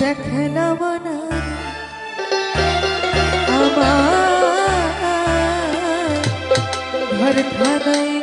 দেখলাম না। আমার ঘর খানায়